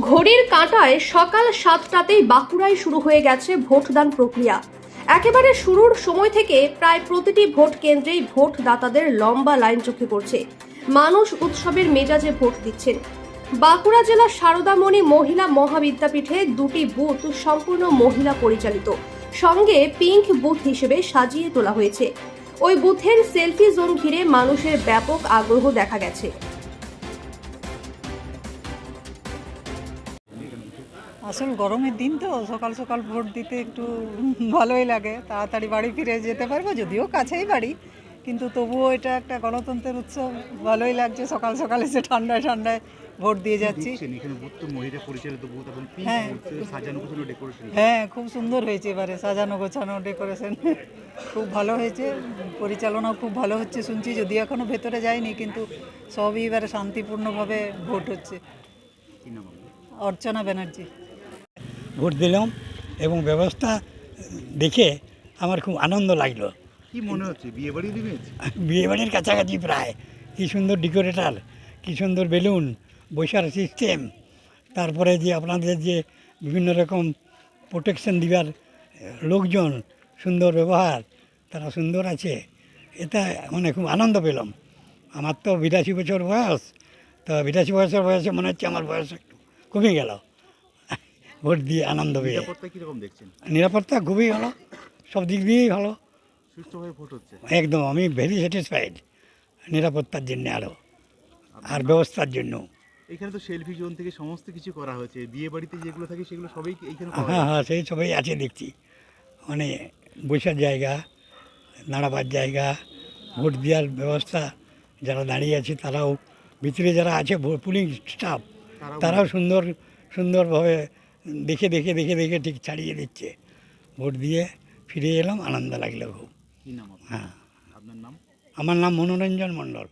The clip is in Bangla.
ঘড়ির কাঁটায় সকাল সাতটাতেই বাঁকুড়ায় শুরু হয়ে গেছে ভোটদান প্রক্রিয়া। একেবারে শুরুর সময় থেকে প্রায় প্রতিটি ভোট কেন্দ্রেই ভোটদাতাদের লম্বা লাইন চোখে পড়ছে। মানুষ উৎসবের মেজাজে ভোট দিচ্ছেন। বাঁকুড়া জেলার সারদামণি মহিলা মহাবিদ্যাপীঠে দুটি বুথ সম্পূর্ণ মহিলা পরিচালিত। সঙ্গে পিঙ্ক বুথ হিসেবে সাজিয়ে তোলা হয়েছে। ওই বুথের সেলফি জোন ঘিরে মানুষের ব্যাপক আগ্রহ দেখা গেছে। আসল গরমের দিন তো সকাল সকাল ভোট দিতে একটু ভালোই লাগে। তাড়াতাড়ি বাড়ি ফিরে যেতে পারব যদিও কাছেই বাড়ি কিন্তু তবুও এটা একটা গণতন্ত্রের উৎসব। ভালোই লাগছে সকাল সকাল এসে ঠান্ডায় ঠান্ডায় ভোট দিয়ে যাচ্ছি। হ্যাঁ। হ্যাঁ খুব সুন্দর হয়েছে এবারে সাজানো গোছানো ডেকোরেশন খুব ভালো হয়েছে পরিচালনাও খুব ভালো হচ্ছে শুনছি যদিও এখনও ভেতরে যায়নি কিন্তু সবই এবারে শান্তিপূর্ণভাবে ভোট হচ্ছে? অর্চনা ব্যানার্জি। ভোট দিলাম এবং ব্যবস্থা দেখে আমার খুব আনন্দ লাগল। কি মনে হচ্ছে বিয়ে বাড়ির ইমেজ বিয়েবাড়ির কাছাকাছি প্রায়। কী সুন্দর ডেকোরেটার কী সুন্দর বেলুন বসার সিস্টেম তারপরে যে আপনাদের যে বিভিন্ন রকম প্রোটেকশন দিবার লোকজন সুন্দর ব্যবহার তারা সুন্দর আছে। এটা মানে খুব আনন্দ পেলাম। আমার তো বিরাশি বছর বয়স। তো বিরাশি বছর বয়সে মনে হচ্ছে আমার বয়স একটু কমে গেল। ভোট দিয়ে আনন্দ পেয়ে। নিরাপত্তা কীরকম দেখছেন? নিরাপত্তা খুবই ভালো সব দিক দিয়েই ভালো। একদম আমি ভেরি স্যাটিসফাইড নিরাপত্তার জন্য আরও আর ব্যবস্থার জন্য এখানে তো সেলফি জোন থেকে সমস্ত কিছু করা হয়েছে বিয়ে বাড়িতে যেগুলো থাকে সেগুলো সবই পাওয়া হ্যাঁ হ্যাঁ সেই সবাই আছে দেখছি। মানে বসার জায়গা দাঁড়াবার জায়গা ভোট দেওয়ার ব্যবস্থা যারা দাঁড়িয়ে আছে তারাও ভিতরে যারা আছে পুলিং স্টাফ তারাও সুন্দর সুন্দরভাবে দেখে দেখে দেখে দেখে ঠিক ছাড়িয়ে দিচ্ছে। ভোট দিয়ে ফিরে এলাম আনন্দ লাগল খুব? হ্যাঁ। আপনার নাম? আমার নাম মনোরঞ্জন মণ্ডল।